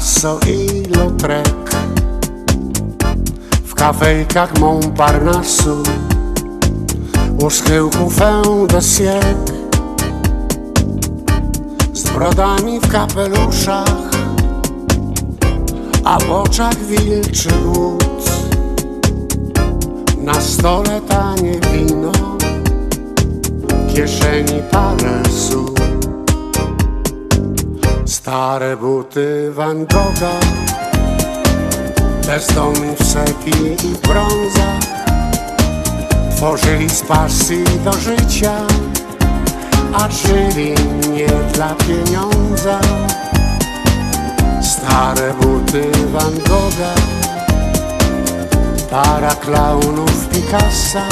Picasso i Lautrec W kafejkach Montparnasu U schyłku fin de Z brodami w kapeluszach A w oczach wilczy głód. Na stole tanie wino W kieszeni parę Stare buty Van Gogha Bezdomni w sepii i brązach Tworzyli z pasji do życia A żyli nie dla pieniądza. Stare buty Van Gogha Para klaunów Picassa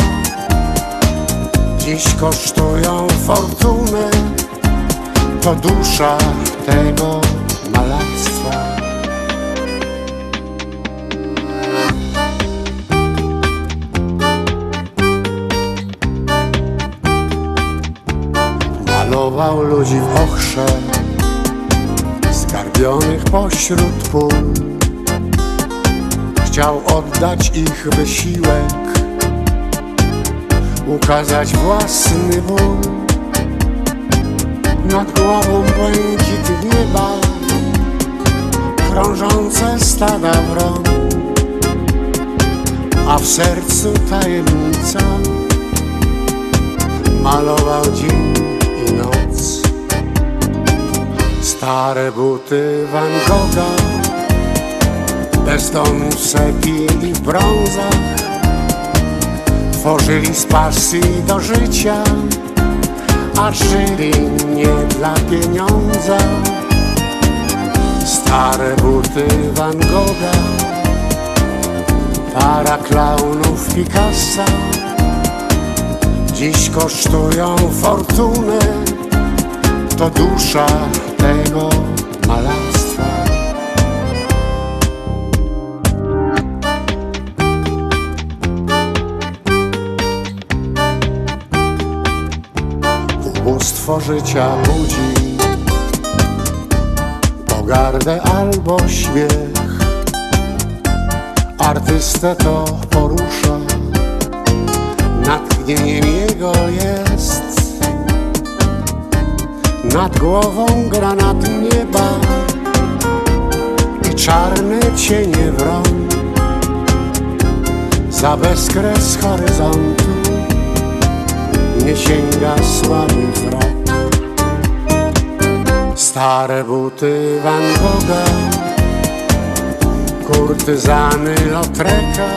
Dziś kosztują fortunę to dusza tego malarstwa. Malował ludzi w ochrze, skarbionych pośród pól. Chciał oddać ich wysiłek, ukazać własny ból nad głową błękit nieba Krążące stada wron A w sercu tajemnica Malował dzień i noc. Stare buty Van Gogha Bezdomni w sepii i w brązach Tworzyli z pasji do życia a żyli nie dla pieniądza. Stare buty Van Gogha, para klaunów Picassa, dziś kosztują fortunę, to dusza tego malarstwa. Ubóstwo życia budzi Pogardę albo śmiech. Artystę to porusza Natchnieniem jego jest. Nad głową granat nieba I czarne cienie wron Za bezkres horyzontu nie sięga wzrok Stare buty Van Gogha Kurtyzany Lautreka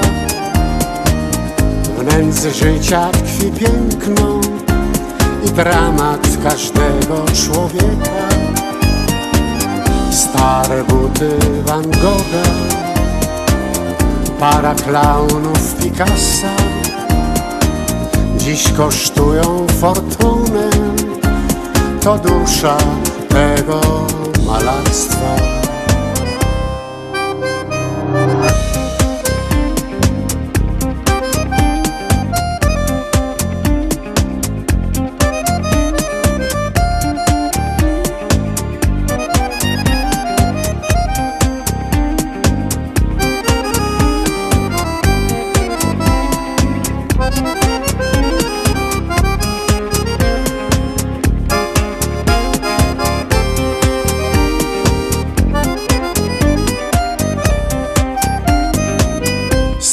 W nędzy życia tkwi piękno I dramat każdego człowieka. Stare buty Van Gogha Para klaunów Picassa. Dziś kosztują fortunę, to dusza tego malarstwa.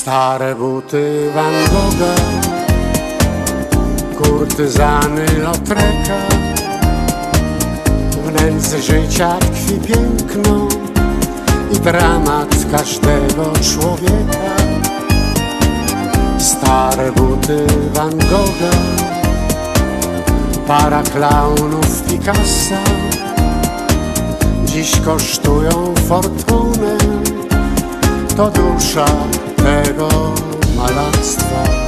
Stare buty Van Gogha, kurtyzany Lautreka. W życia tkwi piękno i dramat każdego człowieka. Stare buty Van Gogha, para klaunów Picassa. Dziś kosztują fortunę, to dusza tego malarstwa.